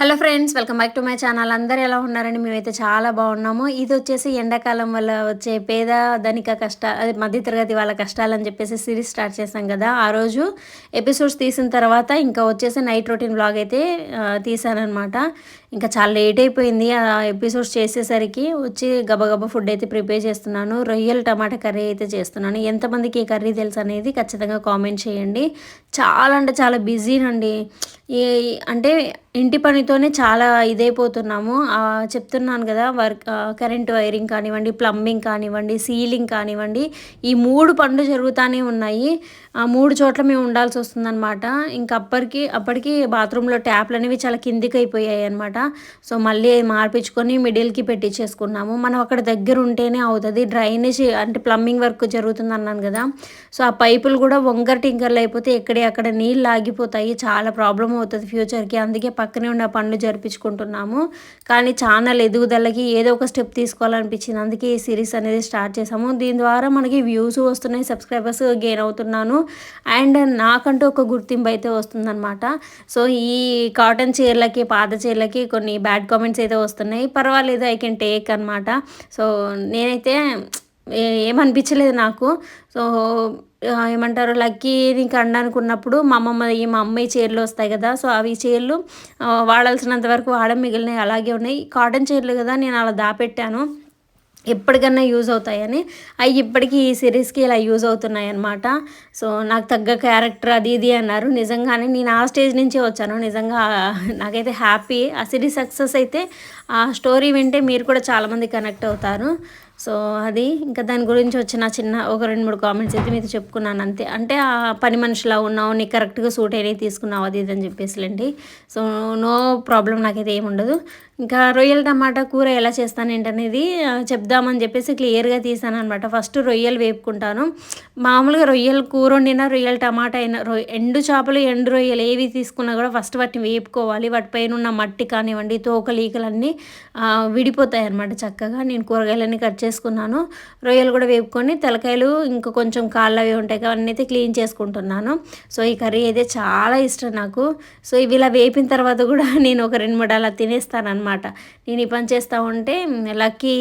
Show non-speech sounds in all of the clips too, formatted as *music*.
Hello friends welcome back to my channel. అందరు ఎలా ఉన్నారండి? మేమైతే చాలా బాగున్నాము. ఇది వచ్చేసి ఎండాకాలం వల్ల వచ్చే పేద ధనిక కష్ట మధ్యతరగతి వాళ్ళ కష్టాలని చెప్పేసి సిరీస్ స్టార్ట్ చేసాం కదా. ఆ రోజు ఎపిసోడ్స్ తీసిన తర్వాత ఇంకా వచ్చేసి నైట్ రొటీన్ బ్లాగ్ అయితే తీసానమాట ఇంకా చాలా లేట్ అయిపోయింది ఆ ఎపిసోడ్స్ చేసేసరికి. వచ్చి గబగబా ఫుడ్ అయితే ప్రిపేర్ చేస్తున్నాను. రొయ్యల టమాటా కర్రీ అయితే చేస్తున్నాను. ఎంతమందికి ఈ కర్రీ తెలుసు అనేది ఖచ్చితంగా కామెంట్ చేయండి. చాలా అంటే చాలా బిజీనండి. ఏ అంటే ఇంటి పనితోనే చాలా ఇదైపోతున్నాము. చెప్తున్నాను కదా వర్క్ కరెంట్ వైరింగ్ కానివ్వండి ప్లంబింగ్ కానివ్వండి సీలింగ్ కానివ్వండి ఈ మూడు పనులు జరుగుతూనే ఉన్నాయి. ఆ మూడు చోట్ల మేము ఉండాల్సి వస్తుందన్నమాట. ఇంకా అప్పటికి అప్పటికి బాత్రూంలో ట్యాప్లు అనేవి చాలా కిందికి అయిపోయాయి అనమాట సో మళ్ళీ మార్పించుకొని మిడిల్కి పెట్టించేసుకున్నాము మనం అక్కడ దగ్గర ఉంటేనే అవుతుంది. డ్రైనేజ్ అంటే ప్లంబింగ్ వర్క్ జరుగుతుంది అన్నాను కదా. సో ఆ పైపులు కూడా వంగర్ టింకర్లు అయిపోతే ఎక్కడే అక్కడ నీళ్ళు ఆగిపోతాయి చాలా ప్రాబ్లం అవుతుంది ఫ్యూచర్కి. అందుకే పక్కనే ఉన్న పనులు జరిపించుకుంటున్నాము. కానీ ఛానల్ ఎదుగుదలకి ఏదో ఒక స్టెప్ తీసుకోవాలనిపించింది. అందుకే ఈ సిరీస్ అనేది స్టార్ట్ చేసాము దీని ద్వారా మనకి వ్యూస్ వస్తున్నాయి సబ్స్క్రైబర్స్ గెయిన్ అవుతున్నాను. అండ్ నాకంటూ ఒక గుర్తింపు అయితే వస్తుందన్నమాట. సో ఈ కాటన్ చీరలకి పాత చీరలకి కొన్ని బ్యాడ్ కామెంట్స్ అయితే వస్తున్నాయి. పర్వాలేదు ఐ కెన్ టేక్ అనమాట సో నేనైతే ఏమనిపించలేదు నాకు. సో ఏమంటారు లక్కీ నీకు అనడానికి ఉన్నప్పుడు మా అమ్మమ్మ ఈ మా అమ్మాయి చీరలు వస్తాయి కదా సో అవి చీరలు వాడాల్సినంత వరకు వాడడం మిగిలినవి అలాగే ఉన్నాయి. కాటన్ చీరలు కదా నేను అలా దాపెట్టాను. ఎప్పటికన్నా యూజ్ అవుతాయని. అవి ఇప్పటికీ ఈ సిరీస్కి ఇలా యూజ్ అవుతున్నాయి అనమాట సో నాకు తగ్గ క్యారెక్టర్ అది ఇది అన్నారు. నిజంగానే నేను ఆ స్టేజ్ నుంచే వచ్చాను. నిజంగా నాకైతే హ్యాపీ. ఆ సిరీస్ సక్సెస్ అయితే ఆ స్టోరీ వింటే మీరు కూడా చాలామంది కనెక్ట్ అవుతారు. సో అది ఇంకా దాని గురించి వచ్చిన చిన్న ఒక రెండు మూడు కామెంట్స్ అయితే మీతో చెప్పుకున్నాను అంతే. అంటే ఆ పని మనిషిలా ఉన్నావు నీకు కరెక్ట్గా సూట్ అయినవి తీసుకున్నావు అది ఇది అని చెప్పేసిలేండి. సో నో ప్రాబ్లం నాకైతే ఏముండదు ఇంకా రొయ్యల టమాటా కూర ఎలా చేస్తాను ఏంటనేది చెప్దామని చెప్పేసి క్లియర్గా తీసాను అనమాట ఫస్ట్ రొయ్యలు వేపుకుంటాను. మామూలుగా రొయ్యలు కూర వండినా రొయ్యలు టమాటా అయినా రొయ్య ఎండు చేపలు ఎండు రొయ్యలు ఏవి తీసుకున్నా కూడా ఫస్ట్ వాటిని వేపుకోవాలి. వాటిపైన ఉన్న మట్టి కానివ్వండి తోకలు ఈకలన్నీ విడిపోతాయి అనమాట చక్కగా. నేను కూరగాయలన్నీ కట్ చేసుకున్నాను. రొయ్యలు కూడా వేపుకొని తలకాయలు ఇంకా కొంచెం కాళ్ళు అవి ఉంటాయి అవన్నీ అయితే క్లీన్ చేసుకుంటున్నాను. సో ఈ కర్రీ అయితే చాలా ఇష్టం నాకు. సో ఇవి ఇలా వేపిన తర్వాత కూడా *laughs* నేను ఒక రెండు మూడు అలా తినేస్తానమాట నేను ఈ పని చేస్తూ ఉంటే లక్కీ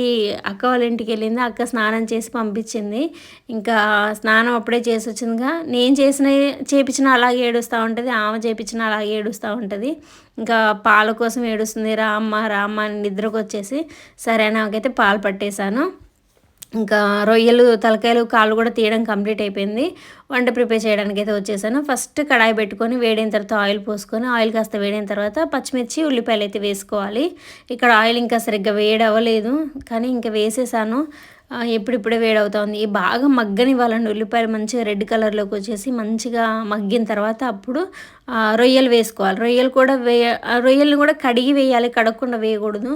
అక్క వాళ్ళ ఇంటికి వెళ్ళింది. అక్క స్నానం చేసి పంపించింది. ఇంకా స్నానం అప్పుడే చేసి వచ్చిందిగా. నేను చేసిన చేపించిన అలాగే ఏడుస్తూ ఉంటుంది ఆమె చేపించిన అలాగే ఏడుస్తూ ఉంటుంది. ఇంకా పాల కోసం ఏడుస్తుంది రామ్మ రామ్మ నిద్రకు వచ్చేసి సరే నాకైతే పాలు పట్టేశాను. ఇంకా రొయ్యలు తలకాయలు కాళ్ళు కూడా తీయడం కంప్లీట్ అయిపోయింది. వంట ప్రిపేర్ చేయడానికి అయితే వచ్చేసాను. ఫస్ట్ కడాయి పెట్టుకొని వేడిన తర్వాత ఆయిల్ పోసుకొని ఆయిల్ కాస్త వేడిన తర్వాత పచ్చిమిర్చి ఉల్లిపాయలు అయితే వేసుకోవాలి. ఇక్కడ ఆయిల్ ఇంకా సరిగ్గా వేడి అవ్వలేదు కానీ ఇంకా వేసేసాను. ఎప్పుడిప్పుడే వేడవుతుంది బాగా మగ్గనివ్వాలండి ఉల్లిపాయలు మంచిగా రెడ్ కలర్లోకి వచ్చేసి మంచిగా మగ్గిన తర్వాత అప్పుడు రొయ్యలు వేసుకోవాలి. రొయ్యలు కూడా వేయ రొయ్యలు కూడా కడిగి వేయాలి కడగకుండా వేయకూడదు.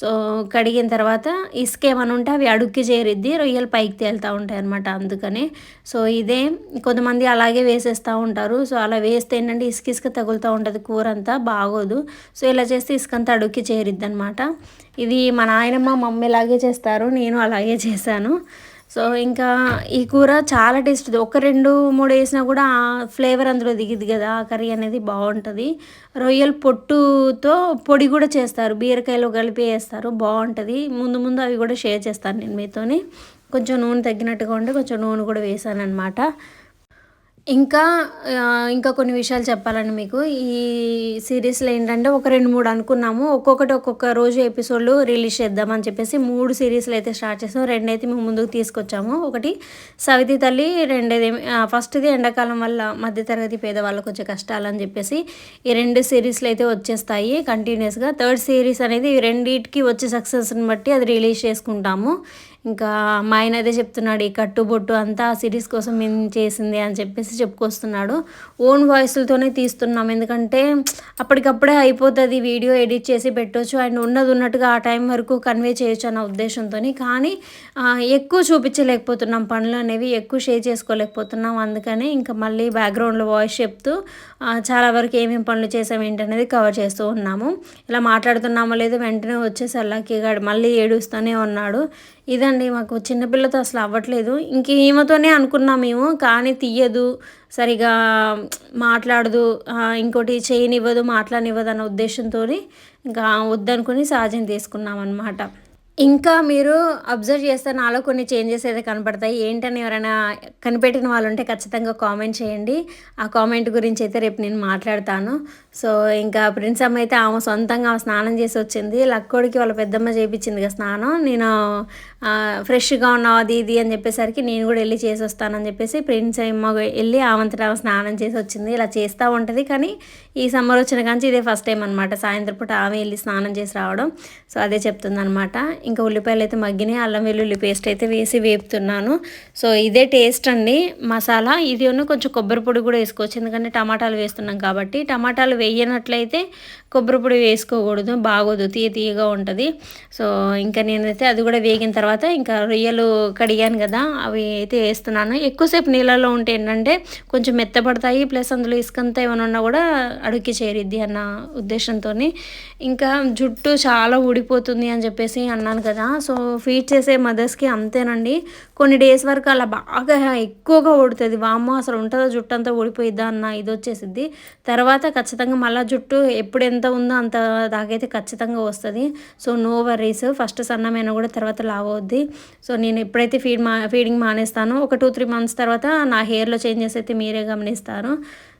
సో కడిగిన తర్వాత ఇసుక ఏమైనా ఉంటే అవి అడుక్కి చేరిద్ది రొయ్యలు పైకి తేలుతూ ఉంటాయి అనమాట అందుకనే. సో ఇదే కొంతమంది అలాగే వేసేస్తూ ఉంటారు. సో అలా వేస్తే ఏంటంటే ఇసుక ఇసుక తగులుతూ ఉంటుంది కూర అంతా బాగోదు. సో ఇలా చేస్తే ఇసుక అంతా అడుక్కి చేరిద్ది అనమాట ఇది మా నాయనమ్మ మమ్మీ లాగే చేస్తారు నేను అలాగే చేశాను. సో ఇంకా ఈ కూర చాలా టేస్ట్ ఒక రెండు మూడు వేసినా కూడా ఫ్లేవర్ అందులో దిగిద్ది కదా ఆ కర్రీ అనేది బాగుంటుంది. రొయ్యల పొట్టుతో పొడి కూడా చేస్తారు బీరకాయలో కలిపి వేస్తారు బాగుంటుంది. ముందు ముందు అవి కూడా షేర్ చేస్తాను నేను మీతోని. కొంచెం నూనె తగ్గినట్టుగా ఉంటే కొంచెం నూనె కూడా వేసాను అనమాట ఇంకా ఇంకా కొన్ని విషయాలు చెప్పాలండి మీకు. ఈ సిరీస్లో ఏంటంటే ఒక రెండు మూడు అనుకున్నాము. ఒక్కొక్కటి ఒక్కొక్క రోజు ఎపిసోడ్లు రిలీజ్ చేద్దామని చెప్పేసి మూడు సిరీస్లు అయితే స్టార్ట్ చేసాము. రెండైతే మేము ముందుకు తీసుకొచ్చాము. ఒకటి సవితి తల్లి రెండేది ఫస్ట్ది ఎండాకాలం వల్ల మధ్యతరగతి పేదవాళ్ళకు వచ్చే కష్టాలు అని చెప్పేసి ఈ రెండు సిరీస్లు అయితే వచ్చేస్తాయి కంటిన్యూస్గా. థర్డ్ సిరీస్ అనేది ఈ రెండింటికి వచ్చే సక్సెస్ని బట్టి అది రిలీజ్ చేసుకుంటాము. ఇంకా మా ఆయన అదే చెప్తున్నాడు ఈ కట్టుబొట్టు అంతా సిరీస్ కోసం మేము చేసింది? అని చెప్పేసి చెప్పుకొస్తున్నాడు. ఓన్ వాయిస్లతోనే తీస్తున్నాం. ఎందుకంటే అప్పటికప్పుడే అయిపోతుంది వీడియో ఎడిట్ చేసి పెట్టవచ్చు అండ్ ఉన్నది ఉన్నట్టుగా ఆ టైం వరకు కన్వే చేయొచ్చు అన్న ఉద్దేశంతో కానీ ఎక్కువ చూపించలేకపోతున్నాం. పనులు అనేవి ఎక్కువ షేర్ చేసుకోలేకపోతున్నాం. అందుకని ఇంకా మళ్ళీ బ్యాక్గ్రౌండ్లో వాయిస్ చెప్తూ చాలా వరకు ఏమేమి పనులు చేసాం ఏంటనేది కవర్ చేస్తూ ఉన్నాము. ఇలా మాట్లాడుతున్నామో లేదో వెంటనే వచ్చేసి అల్లాకి మళ్ళీ ఏడుస్తూనే ఉన్నాడు. ఇదండి మాకు చిన్నపిల్లతో అసలు అవ్వట్లేదు. ఇంక ఈమెతోనే అనుకున్నాం మేము కానీ తీయదు సరిగా మాట్లాడదు ఇంకోటి చేయనివ్వదు మాట్లాడనివ్వదు అన్న ఉద్దేశంతో ఇంకా వద్దనుకుని సహజం తీసుకున్నాం అనమాట ఇంకా మీరు అబ్జర్వ్ చేస్తే నాలో కొన్ని చేంజెస్ అయితే కనపడతాయి. ఏంటని ఎవరైనా కనిపెట్టిన వాళ్ళు ఉంటే ఖచ్చితంగా కామెంట్ చేయండి. ఆ కామెంట్ గురించి అయితే రేపు నేను మాట్లాడతాను. సో ఇంకా ప్రిన్స్ అమ్మ అయితే ఆమె సొంతంగా ఆమె స్నానం చేసి వచ్చింది. లక్కోడికి వాళ్ళ పెద్దమ్మ చేయించింది కదా స్నానం. నేను ఫ్రెష్గా ఉన్నావు అది ఇది అని చెప్పేసరికి నేను కూడా వెళ్ళి చేసి వస్తానని చెప్పేసి ప్రిన్స్ అమ్మ వెళ్ళి ఆవంతట స్నానం చేసి వచ్చింది. ఇలా చేస్తూ ఉంటుంది కానీ ఈ సమ్మర్ వచ్చిన కానీ ఇదే ఫస్ట్ టైం అనమాట సాయంత్రం పూట ఆమె వెళ్ళి స్నానం చేసి రావడం. సో అదే చెప్తుంది అనమాట ఇంకా ఉల్లిపాయలు అయితే మగ్గినాయి. అల్లం వెల్లుల్లి పేస్ట్ అయితే వేసి వేపుతున్నాను. సో ఇదే టేస్ట్ అండి. మసాలా ఇది ఉన్న కొంచెం కొబ్బరి పొడి కూడా వేసుకోవచ్చు. ఎందుకంటే టమాటాలు వేస్తున్నాం కాబట్టి టమాటాలు వేయనట్లయితే కొబ్బరి పొడి వేసుకోకూడదు బాగోదు తీయ తీయగా ఉంటుంది. సో ఇంకా నేనైతే అది కూడా వేగిన తర్వాత ఇంకా రొయ్యలు కడిగాను కదా అవి అయితే వేస్తున్నాను. ఎక్కువసేపు నీళ్ళలో ఉంటే ఏంటంటే కొంచెం మెత్తపడతాయి ప్లస్ అందులో ఇసుకంతా ఏమైనా ఉన్నా కూడా అడుక్కి చేరిద్ది అన్న ఉద్దేశంతో ఇంకా జుట్టు చాలా ఊడిపోతుంది అని చెప్పేసి అన్నాను కదా సో ఫీడ్ చేసే మదర్స్కి అంతేనండి. కొన్ని డేస్ వరకు అలా బాగా ఎక్కువగా ఊడుతుంది. వామ్మ అసలు ఉంటుందో జుట్టు అంతా ఊడిపోయిద్దా అన్న ఇది వచ్చేసిద్ది. తర్వాత ఖచ్చితంగా మళ్ళీ జుట్టు ఎప్పుడు ఎంత ఉందో అంత దాకైతే ఖచ్చితంగా వస్తుంది. సో నో వరీస్ ఫస్ట్ సన్నమైన కూడా తర్వాత లావ్ అవుద్ది సో నేను ఎప్పుడైతే ఫీడ్ మా ఫీడింగ్ మానేస్తానో ఒక టూ త్రీ మంత్స్ తర్వాత నా హెయిర్లో చేంజెస్ అయితే మీరే గమనిస్తారు.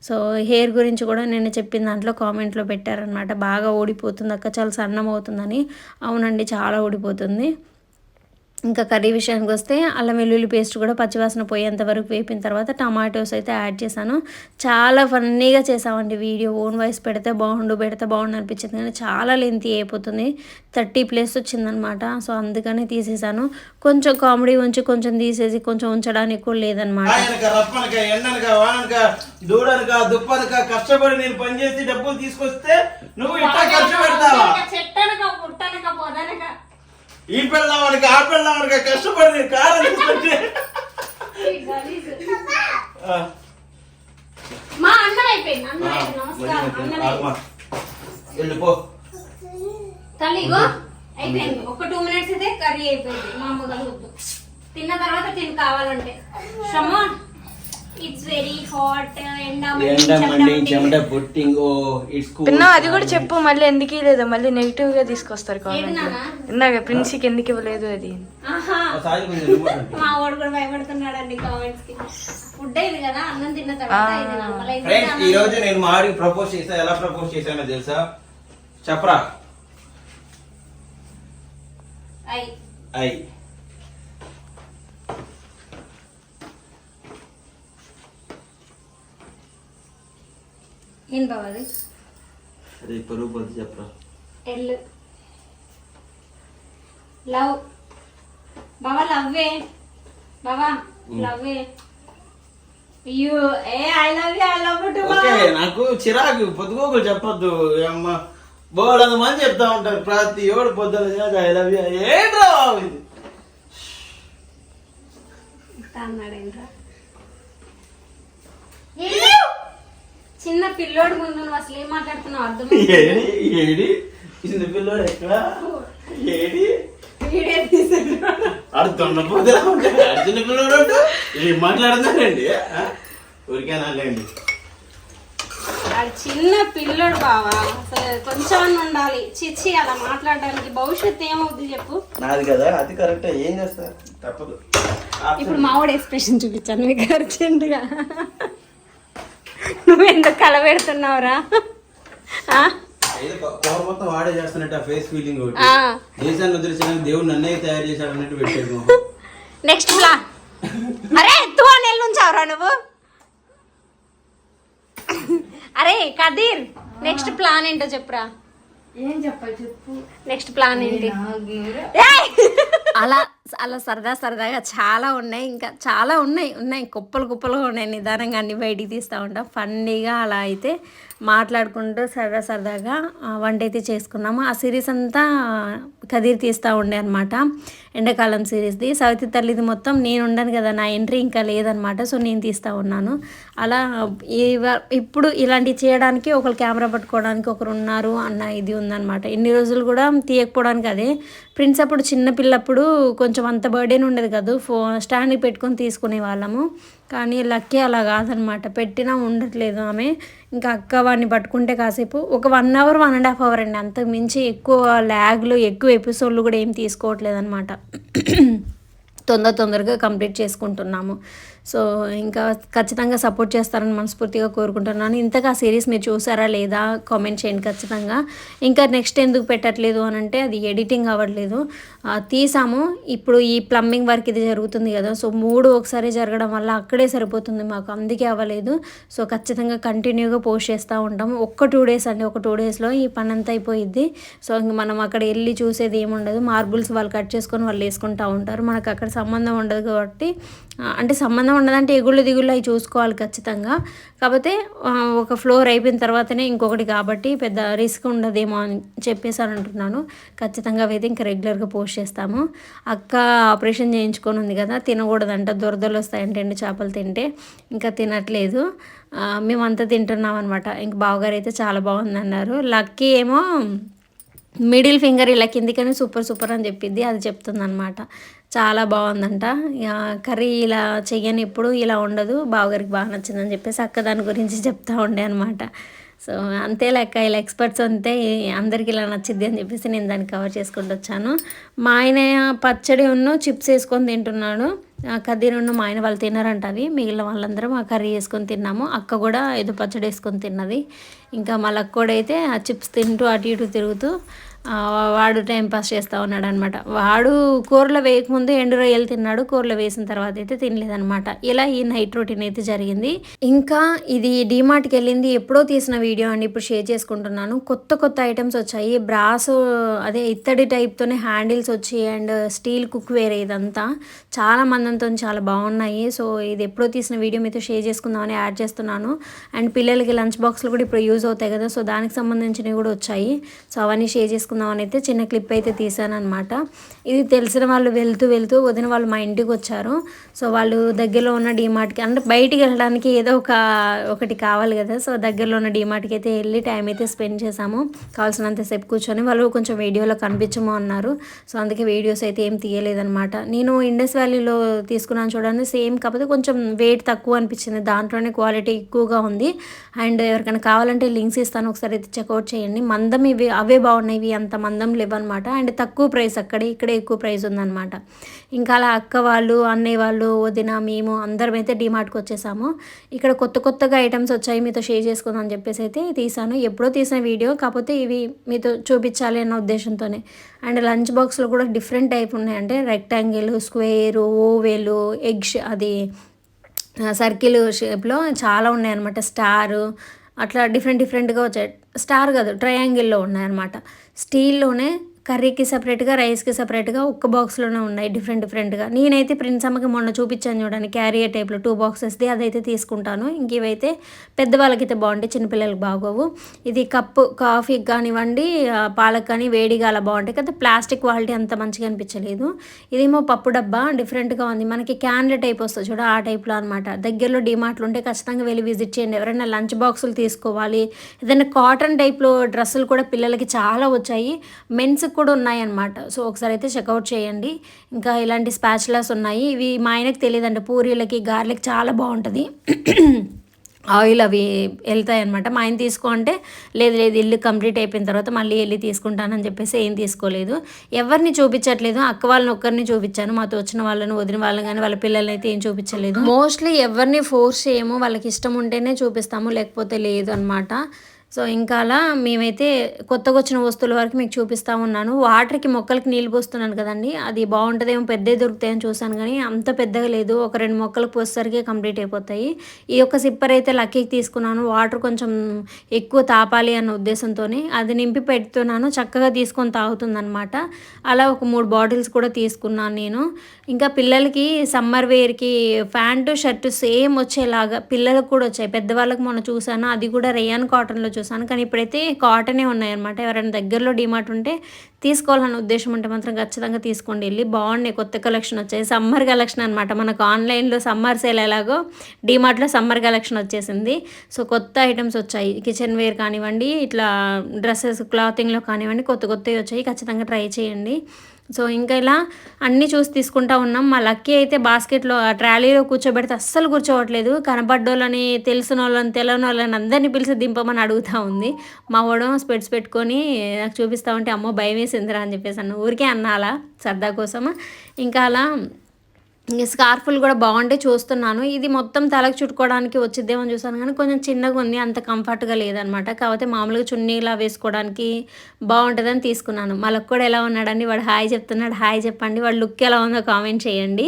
సో హెయిర్ గురించి కూడా నేను చెప్పిన దాంట్లో కామెంట్లో పెట్టారనమాట బాగా ఓడిపోతుంది అక్క చాలా సన్నం అవుతుందని అవునండి చాలా ఓడిపోతుంది. ఇంకా కర్రీ విషయానికి వస్తే అల్లం వెల్లుల్లి పేస్ట్ కూడా పచ్చివాసన పోయేంత వరకు వేపిన తర్వాత టమాటోస్ అయితే యాడ్ చేశాను. చాలా ఫన్నీగా చేసామండి వీడియో. ఓన్ వాయిస్ పెడితే బాగుండు పెడితే బాగుండు అనిపించింది కానీ చాలా లెంతీ అయిపోతుంది. థర్టీ ప్లేస్ వచ్చిందనమాట సో అందుకని తీసేసాను కొంచెం కామెడీ ఉంచి కొంచెం తీసేసి కొంచెం ఉంచడానికి కూడా లేదనమాట ఆయనక రప్పనక ఎండనక వాననక దూడనక దుప్పనక కష్టపడి నేను పనిచేసి డబ్బులు తీసుకొస్తే నువ్వు ఇట్లా ఖర్చు పెడతావా? చెట్టనక పుట్టనక పొదనక. ఈ పెళ్ళామనక ఆ పెళ్ళామనక కష్టపడి కారం తీసుకొచ్చి. ఆ, మా అన్నం అయిపోయింది. అన్నం ఆ, అయిపోయింది. నమస్కారం. మరి అన్నం ఆగమా. వెళ్ళిపో తల్లి ఇగో. అయిపోయింది. ఒక టూ మినిట్స్ అయితే కర్రీ అయిపోయింది. మా వద్దు తిన్న తర్వాత తిని కావాలంటే. షమోన్ ఇట్స్ వెరీ హాట్ ఎండ ఎండమండి చెమట పుట్టింగ్ ఓ ఇట్స్ పిన్న అది కూడా చెప్పు మళ్ళీ ఎందుకు ఇవ్వలేదు మళ్ళీ నెగిటివ్గా తీసుకొస్తారు కామెంట్? ఇందాక ప్రిన్సీకి ఎందుకు ఇవ్వలేదు అది? ఆహా. మా వాడు కూడా భయపడుతున్నాడండి కామెంట్స్కి. ఫుడ్ అయింది కదా అన్నం తిన్న తర్వాత ఇది నా మళ్ళీ ఇది ఫ్రెండ్స్ అన్నం ఈ రోజు నేను మాడి ప్రపోజ్ చేసా ఎలా ప్రపోజ్ చేశానో తెలుసా? చెప్పరా? అయ్ ఐ. ఏం బావాలి అదే పరుగు పోతే చెప్పరా. ఎల్ లవ్ బావా లవ్వే బావా లవ్వే you A. I love you I love you too okay నాకు చిరాకు. పొద్దుగోకులు చెప్పొద్దు. అమ్మ బోడంత మంది చెప్తా ఉంటారు. ప్రతి ఏడు పొద్దున ఐ లవ్ యూ ఏంట్రా బాబు ఇది? అన్నాడు ఇంకా చిన్న పిల్లోడు ముందు నువ్వు అసలు ఏం మాట్లాడుతున్నావు? అర్థం ఏడి ఏడి? చిన్న పిల్లోడు ఎక్కడ? ఏడి? ఆడు ఉంటాడు ఆడు చిన్న పిల్లోడు అంటూ. ఏం ఊరికేనా లేండి వాడు చిన్న పిల్లోడు బావా. అసలు కొంచెం ఉండాలి. చిచ్చి అలా మాట్లాడడానికి భవిష్యత్తు ఏమవుద్ది చెప్పు? నాది కదా అది కరెక్ట్. ఏం చేస్తా తప్పదు. ఇప్పుడు మావాడు ఎక్స్ప్రెషన్ చూపించాను. మీకు అర్జెంటుగా. నువ్వు ఎందుకు కలబెడుతున్నావురా ఆ? ఏదో కూర మొత్తం వాడే చేస్తున్నట్టు ఆ ఫేస్ ఫీలింగ్ ఒకటి ఆ. దేశాన్ని వదిలేసిన దేవుడు నన్నే తయారు చేశాడు అన్నట్టు పెట్టాడు మొహం. నెక్స్ట్ ప్లాన్ అరే తూ నెల నుంచావురా నువ్వు అరే కదీర్ నెక్స్ట్ ప్లాన్ ఏంటో చెప్పురా ఏం చెప్పాలి చెప్పు నెక్స్ట్ ప్లాన్ ఏంటి! అలా అలా సరదా సరదాగా చాలా ఉన్నాయి. ఇంకా చాలా ఉన్నాయి. ఉన్నాయి. కుప్పలు కుప్పలుగా ఉన్నాయి. నిదానంగా అన్ని బయటికి తీస్తూ ఉంటాం. ఫన్నీగా అలా అయితే మాట్లాడుకుంటూ సరదా సరదాగా వంట అయితే చేసుకున్నాము. ఆ సిరీస్ అంతా కదిరి తీస్తూ ఉండే అనమాట ఎండాకాలం సిరీస్ది. సవితి తల్లిది మొత్తం నేను ఉండను కదా నా ఎంట్రీ ఇంకా లేదనమాట సో నేను తీస్తూ ఉన్నాను. అలా ఇప్పుడు ఇలాంటివి చేయడానికి ఒకరు కెమెరా పట్టుకోవడానికి ఒకరు ఉన్నారు అన్న ఇది ఉందన్నమాట. ఇన్ని రోజులు కూడా తీయకపోవడానికి అదే. ప్రిన్స్ అప్పుడు చిన్న పిల్లప్పుడు కొంచెం కొంచెం అంత బర్డెన్ ఉండదు కదా. ఫో స్టాండ్కి పెట్టుకొని తీసుకునే వాళ్ళము. కానీ లక్కీ అలా కాదనమాట. పెట్టినా ఉండట్లేదు ఆమె. ఇంకా అక్క వాడిని పట్టుకుంటే కాసేపు ఒక one hour one and half hour అండి. అంతకు మించి ఎక్కువ ల్యాగ్లు ఎక్కువ ఎపిసోడ్లు కూడా ఏం తీసుకోవట్లేదు అనమాట *clears throat* తొందర తొందరగా కంప్లీట్ చేసుకుంటున్నాము. సో ఇంకా ఖచ్చితంగా సపోర్ట్ చేస్తారని మనస్ఫూర్తిగా కోరుకుంటున్నాను. ఇంతగా ఆ సిరీస్ మీరు చూసారా లేదా కామెంట్ చేయండి ఖచ్చితంగా. ఇంకా నెక్స్ట్ ఎందుకు పెట్టట్లేదు అని అంటే అది ఎడిటింగ్ అవ్వట్లేదు. తీసాము. ఇప్పుడు ఈ ప్లంబింగ్ వర్క్ ఇది జరుగుతుంది కదా. సో మూడు ఒకసారి జరగడం వల్ల అక్కడే సరిపోతుంది మాకు. అందుకే అవ్వలేదు. సో ఖచ్చితంగా కంటిన్యూగా పోస్ట్ చేస్తూ ఉంటాము ఒక్క టూ డేస్ అండి. ఒక టూ డేస్లో ఈ పని అంతా అయిపోయిద్ది. సో ఇంక మనం అక్కడ వెళ్ళి చూసేది ఏముండదు. మార్బుల్స్ వాళ్ళు కట్ చేసుకొని వాళ్ళు వేసుకుంటూ ఉంటారు. మనకు అక్కడ సంబంధం ఉండదు కాబట్టి అంటే సంబంధం ఉండదంటే ఎగుళ్ళు దిగుళ్ళు అవి చూసుకోవాలి ఖచ్చితంగా. కాకపోతే ఒక ఫ్లోర్ అయిపోయిన తర్వాతనే ఇంకొకటి కాబట్టి పెద్ద రిస్క్ ఉండదేమో అని చెప్పేసి అని అంటున్నాను. ఖచ్చితంగా అయితే ఇంకా రెగ్యులర్గా పోస్ట్ చేస్తాము. అక్క ఆపరేషన్ చేయించుకొని ఉంది కదా తినకూడదంట దురదలు వస్తాయంటే అండి చేపలు తింటే. ఇంకా తినట్లేదు. మేమంతా తింటున్నాం అనమాట ఇంక బావగారు అయితే చాలా బాగుంది అన్నారు. లక్కీ ఏమో మిడిల్ ఫింగర్ ఇలా కిందికని సూపర్ సూపర్ అని చెప్పిద్ది అది చెప్తుందనమాట చాలా బాగుందంట. ఇక కర్రీ ఇలా చెయ్యని ఎప్పుడు ఇలా ఉండదు. బావగారికి బాగా నచ్చిందని చెప్పేసి అక్క దాని గురించి చెప్తా ఉండే అనమాట సో అంతే లెక్క ఇలా ఎక్స్పర్ట్స్ అంతే అందరికి ఇలా నచ్చిద్ది అని చెప్పేసి నేను దాన్ని కవర్ చేసుకుంటూ వచ్చాను. మా ఆయన పచ్చడి ఉన్న చిప్స్ వేసుకొని తింటున్నాడు. కద్దీరు ఉన్న మా ఆయన వాళ్ళు తిన్నారంట అవి. మిగిలిన వాళ్ళందరం ఆ కర్రీ వేసుకొని తిన్నాము. అక్క కూడా ఏదో పచ్చడి వేసుకొని తిన్నది. ఇంకా మా అక్క కూడా అయితే ఆ చిప్స్ తింటూ అటు ఇటు తిరుగుతూ వాడు టైం పాస్ చేస్తూ ఉన్నాడు అనమాట వాడు కూరలో వేయకముందు ఎండు రొయ్యలు తిన్నాడు కూరలో వేసిన తర్వాత అయితే తినలేదనమాట. ఇలా ఈ నైట్ రొటీన్ అయితే జరిగింది. ఇంకా ఇది డీమార్ట్కి వెళ్ళింది ఎప్పుడో తీసిన వీడియో అండి ఇప్పుడు షేర్ చేసుకుంటున్నాను. కొత్త కొత్త ఐటమ్స్ వచ్చాయి. బ్రాస్ అదే ఇత్తడి టైప్తోనే హ్యాండిల్స్ వచ్చి అండ్ స్టీల్ కుక్ వేరే ఇదంతా చాలా మందంతో చాలా బాగున్నాయి. సో ఇది ఎప్పుడో తీసిన వీడియో మీతో షేర్ చేసుకుందామని యాడ్ చేస్తున్నాను. అండ్ పిల్లలకి లంచ్ బాక్స్లు కూడా ఇప్పుడు యూజ్ అవుతాయి కదా సో దానికి సంబంధించినవి కూడా వచ్చాయి. సో అవన్నీ షేర్ చేసుకుందామని అయితే చిన్న క్లిప్ అయితే తీసాను అనమాట ఇది తెలిసిన వాళ్ళు వెళ్తూ వెళ్తూ వదిన వాళ్ళు మా ఇంటికి వచ్చారు. సో వాళ్ళు దగ్గరలో ఉన్న డీమార్ట్కి అంటే బయటికి వెళ్ళడానికి ఏదో ఒక ఒకటి కావాలి కదా. సో దగ్గరలో ఉన్న డీమార్ట్కి అయితే వెళ్ళి టైం అయితే స్పెండ్ చేసాము కావాల్సినంతసేపు కూర్చొని వాళ్ళు కొంచెం వీడియోలో కనిపించము అన్నారు. సో అందుకే వీడియోస్ అయితే ఏం తీయలేదన్నమాట. నేను ఇండస్ వ్యాలీలో తీసుకున్నాను చూడండి సేమ్ కాకపోతే కొంచెం వెయిట్ తక్కువ అనిపించింది. దాంట్లోనే క్వాలిటీ ఎక్కువగా ఉంది. అండ్ ఎవరికైనా కావాలంటే లింక్స్ ఇస్తాను. ఒకసారి అయితే చెక్అవుట్ చేయండి. మందం ఇవి అవే బాగున్నాయి. ఇవి అంత మందం లేవన్నమాట. అండ్ తక్కువ ప్రైస్ అక్కడే ఇక్కడే ఎక్కువ ప్రైస్ ఉందన్నమాట. ఇంకా అలా అక్క వాళ్ళు అన్నయ్య వాళ్ళు వదిన మేము అందరం అయితే డిమార్ట్కి వచ్చేసాము. ఇక్కడ కొత్త కొత్తగా ఐటమ్స్ వచ్చాయి మీతో షేర్ చేసుకుందాం అని చెప్పేసి అయితే తీసాను. ఎప్పుడో తీసిన వీడియో కాకపోతే ఇవి మీతో చూపించాలి అన్న ఉద్దేశంతోనే. అండ్ లంచ్ బాక్స్లో కూడా డిఫరెంట్ టైప్ ఉన్నాయి. అంటే రెక్టాంగిల్ స్క్వేర్ ఓవెలు ఎగ్ అది సర్కిల్ షేప్లో చాలా ఉన్నాయి అనమాట స్టారు అట్లా డిఫరెంట్ డిఫరెంట్గా వచ్చాయి. స్టార్ కాదు ట్రయాంగిల్లో ఉన్నాయన్నమాట. స్టీల్లోనే కర్రీకి సపరేట్గా రైస్కి సపరేట్గా ఒక్క బాక్స్లోనే ఉన్నాయి. డిఫరెంట్ డిఫరెంట్గా. నేనైతే ప్రిన్స్ అమ్మకి మొన్న చూపించాను చూడండి క్యారియర్ టైప్లో టూ బాక్సెస్ది. అదైతే తీసుకుంటాను. ఇంకేవైతే పెద్దవాళ్ళకైతే బాగుంటాయి చిన్నపిల్లలకి బాగోవు. ఇది కప్పు కాఫీకి కానివ్వండి పాలకు కానీ వేడిగా అలా బాగుంటాయి. కదా ప్లాస్టిక్ క్వాలిటీ అంత మంచిగా అనిపించలేదు. ఇదేమో పప్పు డబ్బా డిఫరెంట్గా ఉంది. మనకి క్యాన్ల టైప్ వస్తుంది చూడ ఆ టైప్లో అనమాట దగ్గరలో డిమార్ట్లు ఉంటే ఖచ్చితంగా వెళ్ళి విజిట్ చేయండి. ఎవరైనా లంచ్ బాక్సులు తీసుకోవాలి. ఏదైనా కాటన్ టైప్లో డ్రెస్సులు కూడా పిల్లలకి చాలా వచ్చాయి. మెన్స్ కూడా ఉన్నాయన్నమాట. సో ఒకసారి అయితే చెక్అవుట్ చేయండి. ఇంకా ఇలాంటి స్పాచులాస్ ఉన్నాయి. ఇవి మా ఆయనకు తెలియదండి. పూరీలకి గార్లిక్ చాలా బాగుంటుంది. ఆయిల్ అవి వెళ్తాయి అనమాట మా ఆయన తీసుకో అంటే లేదు లేదు ఇల్లు కంప్లీట్ అయిపోయిన తర్వాత మళ్ళీ వెళ్ళి తీసుకుంటానని చెప్పేసి ఏం తీసుకోలేదు. ఎవరిని చూపించట్లేదు. అక్క వాళ్ళని ఒక్కరిని చూపించాను. మాతో వచ్చిన వాళ్ళని వదిన వాళ్ళని కానీ వాళ్ళ పిల్లల్ని అయితే ఏం చూపించలేదు. మోస్ట్లీ ఎవరిని ఫోర్స్ చేయము. వాళ్ళకి ఇష్టం ఉంటేనే చూపిస్తాము. లేకపోతే లేదు అనమాట సో ఇంకా అలా మేమైతే కొత్తగా వచ్చిన వస్తువుల వరకు మీకు చూపిస్తూ ఉన్నాను. వాటర్కి మొక్కలకి నీళ్ళు పోస్తున్నాను కదండి. అది బాగుంటుందేమో పెద్దవి దొరుకుతాయని చూశాను కానీ అంత పెద్దగా లేదు. ఒక రెండు మొక్కలకు పోసేసరికి కంప్లీట్ అయిపోతాయి. ఈ యొక్క సిప్పర్ అయితే లక్కీకి తీసుకున్నాను. వాటర్ కొంచెం ఎక్కువ తాపాలి అన్న ఉద్దేశంతో అది నింపి పెడుతున్నాను. చక్కగా తీసుకొని తాగుతుందనమాట అలా ఒక మూడు బాటిల్స్ కూడా తీసుకున్నాను నేను. ఇంకా పిల్లలకి సమ్మర్ వేర్కి ప్యాంటు షర్టు సేమ్ వచ్చేలాగా పిల్లలకు కూడా వచ్చాయి. పెద్దవాళ్ళకి మొన్న చూసాను అది కూడా రేయాన్ కాటన్లో చూసాను. కానీ ఇప్పుడైతే కాటనే ఉన్నాయన్నమాట. ఎవరైనా దగ్గరలో డిమార్ట్ ఉంటే తీసుకోవాలని ఉద్దేశం ఉంటే మాత్రం ఖచ్చితంగా తీసుకోండి. వెళ్ళి బాగున్నాయి కొత్త కలెక్షన్ వచ్చాయి. సమ్మర్ కలెక్షన్ అనమాట మనకు ఆన్లైన్లో సమ్మర్ సేల్ ఎలాగో డిమార్ట్లో సమ్మర్ కలెక్షన్ వచ్చేసింది. సో కొత్త ఐటమ్స్ వచ్చాయి. కిచెన్ వేర్ కానివ్వండి ఇట్లా డ్రెస్సెస్ క్లాతింగ్లో కానివ్వండి కొత్త కొత్తవి వచ్చాయి. ఖచ్చితంగా ట్రై చేయండి. సో ఇంకా ఇలా అన్నీ చూసి తీసుకుంటా ఉన్నాం. మా లక్కీ అయితే బాస్కెట్లో ఆ ట్రాలీలో కూర్చోబెడితే అస్సలు కూర్చోవట్లేదు. కనబడ్డోళ్ళని తెలిసిన వాళ్ళని తెలియని వాళ్ళని అందరినీ పిలిచి దింపమని అడుగుతూ ఉంది. మా వాడు స్పెట్స్ పెట్టుకొని నాకు చూపిస్తా ఉంటే అమ్మో భయం వేసిందిరా అని చెప్పేసి అన్న ఊరికే అన్నాలా సరదా కోసం ఇంకా అలా స్కార్ఫులు కూడా బాగుంటే చూస్తున్నాను. ఇది మొత్తం తలకు చుట్టుకోవడానికి వచ్చిద్దేమో చూసాను కానీ కొంచెం చిన్నగా ఉంది అంత కంఫర్ట్గా లేదనమాట. కాకపోతే మామూలుగా చున్నీలా వేసుకోవడానికి బాగుంటుందని తీసుకున్నాను. మళ్ళీ కూడా ఎలా ఉన్నాడని వాడు హాయ్ చెప్తున్నాడు. హాయ్ చెప్పండి. వాడు లుక్ ఎలా ఉందో కామెంట్ చేయండి.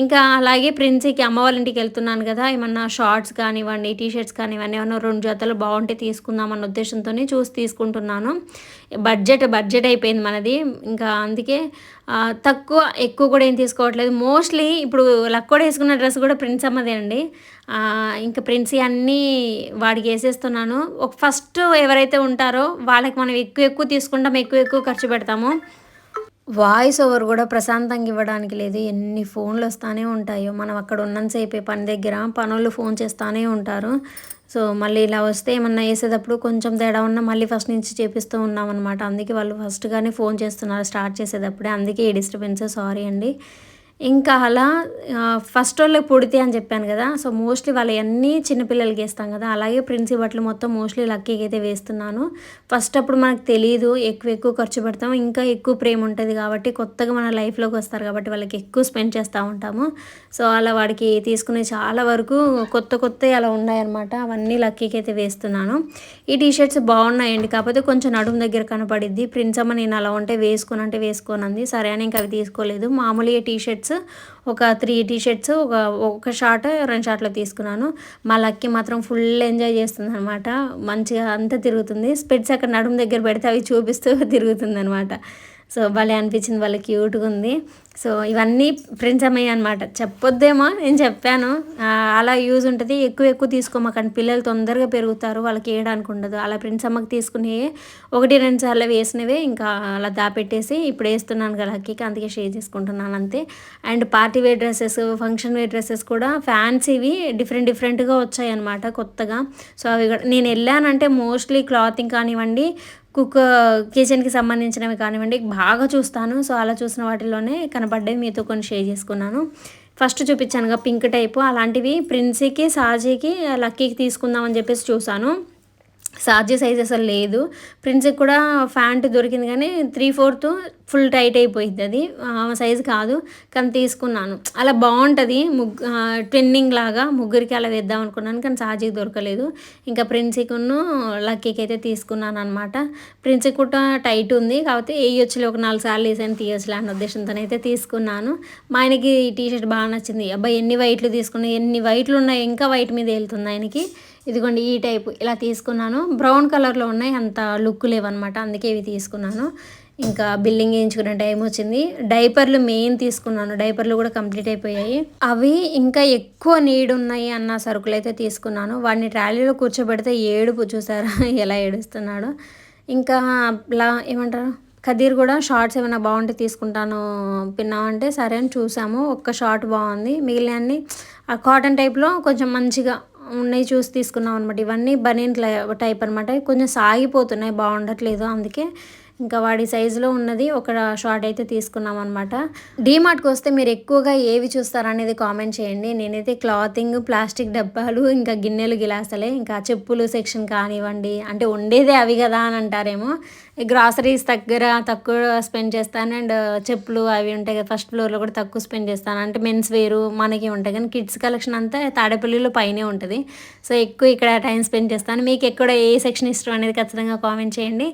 ఇంకా అలాగే ప్రిన్సీకి అమ్మ వాళ్ళ ఇంటికి వెళ్తున్నాను కదా ఏమన్నా షార్ట్స్ కానివ్వండి టీ షర్ట్స్ కానివ్వండి ఏమన్నా రెండు జతలు బాగుంటే తీసుకుందామన్న ఉద్దేశంతో చూసి తీసుకుంటున్నాను. బడ్జెట్ బడ్జెట్ అయిపోయింది మనది. ఇంకా అందుకే తక్కువ ఎక్కువ కూడా ఏం తీసుకోవట్లేదు. మోస్ట్లీ ఇప్పుడు లక్ కూడా వేసుకున్న డ్రెస్ కూడా ప్రిన్స్ అమ్మదే అండి. ఇంకా ప్రిన్సీ అన్నీ వాడికి వేసేస్తున్నాను. ఒక ఫస్ట్ ఎవరైతే ఉంటారో వాళ్ళకి మనం ఎక్కువ ఎక్కువ తీసుకుంటాం ఎక్కువ ఎక్కువ ఖర్చు పెడతాము. వాయిస్ ఓవర్ కూడా ప్రశాంతంగా ఇవ్వడానికి లేదు. ఎన్ని ఫోన్లు వస్తానే ఉంటాయో. మనం అక్కడ ఉన్నంతసేపే పని దగ్గర పనులు ఫోన్ చేస్తూనే ఉంటారు. సో మళ్ళీ ఇలా వస్తే ఏమన్నా వేసేటప్పుడు కొంచెం తేడా ఉన్నా మళ్ళీ ఫస్ట్ నుంచి చేపిస్తూ ఉన్నాం అనమాట అందుకే వాళ్ళు ఫస్ట్గానే ఫోన్ చేస్తున్నారు. స్టార్ట్ చేసేటప్పుడే. అందుకే ఈ డిస్టర్బెన్స్. సారీ అండి. ఇంకా అలా ఫస్ట్ వాళ్ళే పుడితే అని చెప్పాను కదా సో మోస్ట్లీ వాళ్ళు అన్నీ చిన్నపిల్లలకి వేస్తాం కదా అలాగే ప్రిన్సీ బట్టలు మొత్తం మోస్ట్లీ లక్కీకి అయితే వేస్తున్నాను. ఫస్ట్ అప్పుడు మనకు తెలియదు ఎక్కువ ఎక్కువ ఖర్చు పెడతాం ఇంకా ఎక్కువ ప్రేమ ఉంటుంది కాబట్టి కొత్తగా మన లైఫ్లోకి వస్తారు కాబట్టి వాళ్ళకి ఎక్కువ స్పెండ్ చేస్తూ ఉంటాము. సో అలా వాడికి తీసుకునే చాలా వరకు కొత్త కొత్త అలా ఉన్నాయన్నమాట అవన్నీ లక్కీకి అయితే వేస్తున్నాను. ఈ టీ షర్ట్స్ బాగున్నాయండి కాకపోతే కొంచెం నడుము దగ్గర కనపడిద్ది. ప్రిన్స్ అమ్మ నేను అలా ఉంటే వేసుకోనంటే వేసుకోనంది సరే అని ఇంకా అవి తీసుకోలేదు. మామూలుగా టీ షర్ట్స్ ఒక త్రీ టీ షర్ట్స్ ఒక ఒక షార్ట్ రెండు షార్ట్లు తీసుకున్నాను. మా లక్కీ మాత్రం ఫుల్ ఎంజాయ్ చేస్తుంది అనమాట మంచిగా అంతా తిరుగుతుంది. స్పెట్స్ అక్కడ నడుము దగ్గర పెడితే అవి చూపిస్తూ *laughs* తిరుగుతుంది అనమాట సో భలే అనిపించింది వాళ్ళ క్యూట్గా ఉంది. సో ఇవన్నీ ఫ్రెండ్స్ అమ్మాయి అనమాట చెప్పొద్దేమో నేను చెప్పాను. అలా యూజ్ ఉంటుంది. ఎక్కువ ఎక్కువ తీసుకోమాకండి. పిల్లలు తొందరగా పెరుగుతారు వాళ్ళకి వేయడానికి ఉండదు. అలా ఫ్రెండ్స్ అమ్మకి తీసుకునేవి ఒకటి రెండు సార్లు వేసినవే ఇంకా అలా దాపెట్టేసి ఇప్పుడు వేస్తున్నాను కదా లక్కీకి అందుకే షేర్ చేసుకుంటున్నాను అంతే. And party wear dresses function wear dresses కూడా ఫ్యాన్సీవి డిఫరెంట్ డిఫరెంట్గా వచ్చాయి అనమాట కొత్తగా. సో అవి కూడా నేను వెళ్ళానంటే మోస్ట్లీ క్లాతింగ్ కానివ్వండి కుక్ కిచెన్కి సంబంధించినవి కానివ్వండి బాగా చూస్తాను. సో అలా చూసిన వాటిలోనే కనపడ్డవి మీతో కొన్ని షేర్ చేసుకున్నాను. ఫస్ట్ చూపించానుగా పింక్ టైపు. అలాంటివి ప్రిన్సీకి సాజీకి లక్కీకి తీసుకుందామని చెప్పేసి చూసాను సాజీ సైజ్ అసలు లేదు. ప్రిన్స్కి కూడా ప్యాంట్ దొరికింది కానీ త్రీ ఫోర్త్ ఫుల్ టైట్ అయిపోయింది అది. సైజ్ కాదు. కానీ తీసుకున్నాను. అలా బాగుంటుంది. ముగ్ ట్విన్నింగ్ లాగా ముగ్గురికి అలా వేద్దాం అనుకున్నాను కానీ సాజీకి దొరకలేదు. ఇంకా ప్రిన్సికును లక్కీకి అయితే తీసుకున్నాను అనమాట ప్రిన్స్కి కూడా టైట్ ఉంది. కాకపోతే వేయొచ్చులే ఒక నాలుగు సార్లు వేసాను తీయొచ్చులే అన్న ఉద్దేశంతో అయితే తీసుకున్నాను. మా ఆయనకి ఈ టీ షర్ట్ బాగా నచ్చింది. అబ్బాయి ఎన్ని వైట్లు తీసుకున్నాయి ఎన్ని వైట్లు ఉన్నాయి ఇంకా వైట్ మీద వెళ్తుంది ఆయనకి. ఇదిగోండి ఈ టైపు ఇలా తీసుకున్నాను. బ్రౌన్ కలర్లో ఉన్నాయి అంత లుక్ లేవన్నమాట. అందుకే ఇవి తీసుకున్నాను. ఇంకా బిల్లింగ్ వేయించుకునే టైం వచ్చింది. డైపర్లు మెయిన్ తీసుకున్నాను. డైపర్లు కూడా కంప్లీట్ అయిపోయాయి. అవి ఇంకా ఎక్కువ నీడ్ ఉన్నాయి అన్న సరుకులు అయితే తీసుకున్నాను. వాడిని ట్రాలీలో కూర్చోబెడితే ఏడుపు చూసారా? *laughs* ఎలా ఏడుస్తున్నాడు. ఇంకా ఇలా ఏమంటారు? ఖదీర్ కూడా షార్ట్స్ ఏమైనా బాగుంటే తీసుకుంటాను పిన్నావు అంటే సరే అని చూసాము. ఒక్క షార్ట్ బాగుంది. మిగిలిన ఆ కాటన్ టైప్లో కొంచెం మంచిగా ఉన్నాయి చూసి తీసుకున్నాం అనమాట ఇవన్నీ బనీన్ టైప్ అనమాట కొంచెం సాగిపోతున్నాయి బాగుండట్లేదు అందుకే. ఇంకా వాడి సైజులో ఉన్నది ఒక షార్ట్ అయితే తీసుకున్నాం అనమాట డీమార్ట్కి వస్తే మీరు ఎక్కువగా ఏవి చూస్తారనేది కామెంట్ చేయండి. నేనైతే క్లాతింగ్ ప్లాస్టిక్ డబ్బాలు ఇంకా గిన్నెలు గిలాసలే ఇంకా చెప్పులు సెక్షన్ కానివ్వండి అంటే ఉండేదే అవి కదా అని అంటారేమో. గ్రాసరీస్ దగ్గర తక్కువ స్పెండ్ చేస్తాను అండ్ చెప్పులు అవి ఉంటాయి కదా ఫస్ట్ ఫ్లోర్లో కూడా తక్కువ స్పెండ్ చేస్తాను. అంటే మెన్స్ వేరు మనకి ఉంటాయి కానీ కిడ్స్ కలెక్షన్ అంతా తాడేపల్లిలో పైనే ఉంటుంది. సో ఎక్కువ ఇక్కడ టైం స్పెండ్ చేస్తాను. మీకు ఎక్కడ ఏ సెక్షన్ ఇష్టం అనేది ఖచ్చితంగా కామెంట్ చేయండి.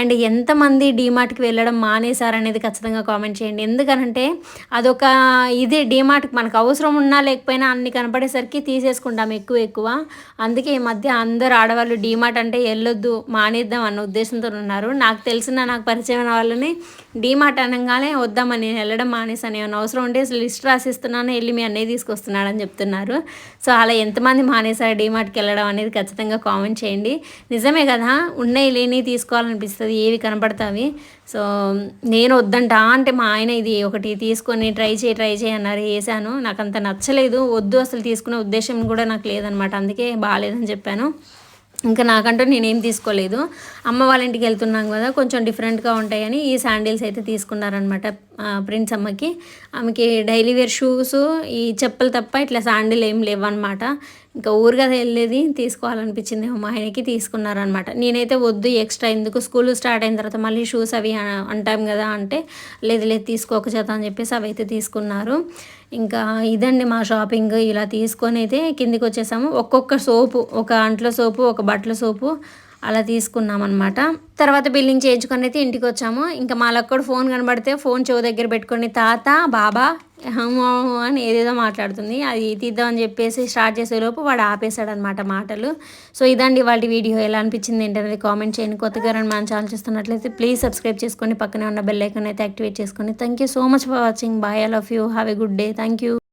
అండ్ ఎంత ఎంతమంది డీమార్ట్కి వెళ్ళడం మానేశారనేది ఖచ్చితంగా కామెంట్ చేయండి. ఎందుకనంటే అదొక ఇదే డీమార్ట్కి మనకు అవసరం ఉన్నా లేకపోయినా అన్ని కనపడేసరికి తీసేసుకుంటాం ఎక్కువ ఎక్కువ. అందుకే ఈ మధ్య అందరు ఆడవాళ్ళు డీమార్ట్ అంటే వెళ్ళొద్దు మానేద్దాం అన్న ఉద్దేశంతో ఉన్నారు. నాకు తెలిసిన నాకు పరిచయం వాళ్ళని డీమార్ట్ అనగానే వద్దామని నేను వెళ్ళడం మానేసాను ఏమైనా అవసరం ఉంటే లిస్ట్ రాసిస్తున్నాను వెళ్ళి మీ అన్నయ్య తీసుకొస్తున్నాడని చెప్తున్నారు. సో అలా ఎంతమంది మానేశారు డీమార్ట్కి వెళ్ళడం అనేది ఖచ్చితంగా కామెంట్ చేయండి. నిజమే కదా ఉన్నాయి లేని తీసుకోవాలనిపిస్తుంది ఏవి కనపడతావి? సో నేను వద్దంటా అంటే మా ఆయన ఇది ఒకటి తీసుకొని ట్రై చేయి ట్రై చేయి అన్నారు వేసాను నాకు అంత నచ్చలేదు వద్దు అసలు తీసుకునే ఉద్దేశం కూడా నాకు లేదనమాట అందుకే బాగాలేదని చెప్పాను. ఇంకా నాకంటూ నేనేం తీసుకోలేదు. అమ్మ వాళ్ళ ఇంటికి వెళ్తున్నాం కదా కొంచెం డిఫరెంట్గా ఉంటాయని ఈ శాండిల్స్ అయితే తీసుకున్నారనమాట ప్రిన్స్ అమ్మకి. ఆమెకి డైలీ వేర్ షూస్ ఈ చెప్పులు తప్ప ఇట్లా శాండిల్ ఏం లేవన్నమాట ఇంకా ఊరు కదా వెళ్ళేది తీసుకోవాలనిపించింది. మా ఆయనకి తీసుకున్నారనమాట నేనైతే వద్దు ఎక్స్ట్రా ఎందుకు? స్కూల్ స్టార్ట్ అయిన తర్వాత మళ్ళీ షూస్ అవి అంటాం కదా అంటే లేదు లేదు తీసుకోక చేత అని చెప్పేసి అవి అయితే తీసుకున్నారు. ఇంకా ఇదండి మా షాపింగ్ ఇలా తీసుకొని అయితే కిందికి వచ్చేసాము. ఒక్కొక్క సోపు ఒక అంట్ల సోపు ఒక బట్టల సోపు అలా తీసుకున్నాం అనమాట తర్వాత బిల్లింగ్ చేయించుకొని అయితే ఇంటికి వచ్చాము. ఇంకా మా లక్కడు ఫోన్ కనబడితే ఫోన్ చెవు దగ్గర పెట్టుకొని తాత బాబా అని ఏదేదో మాట్లాడుతుంది. అది తీద్దామని చెప్పేసి స్టార్ట్ చేసేలోపు వాడు ఆపేశాడు అనమాట మాటలు. సో ఇదండి వాళ్ళ వీడియో. ఎలా అనిపించింది ఏంటనేది కామెంట్ చేయండి. కొత్తగా రండి మన ఛానల్ చూస్తున్నట్లయితే ప్లీజ్ సబ్స్క్రైబ్ చేసుకొని పక్కనే ఉన్న బెల్ ఐకాన్ అయితే యాక్టివేట్ చేసుకోండి thank you so much for watching bye I love you have a good day thank you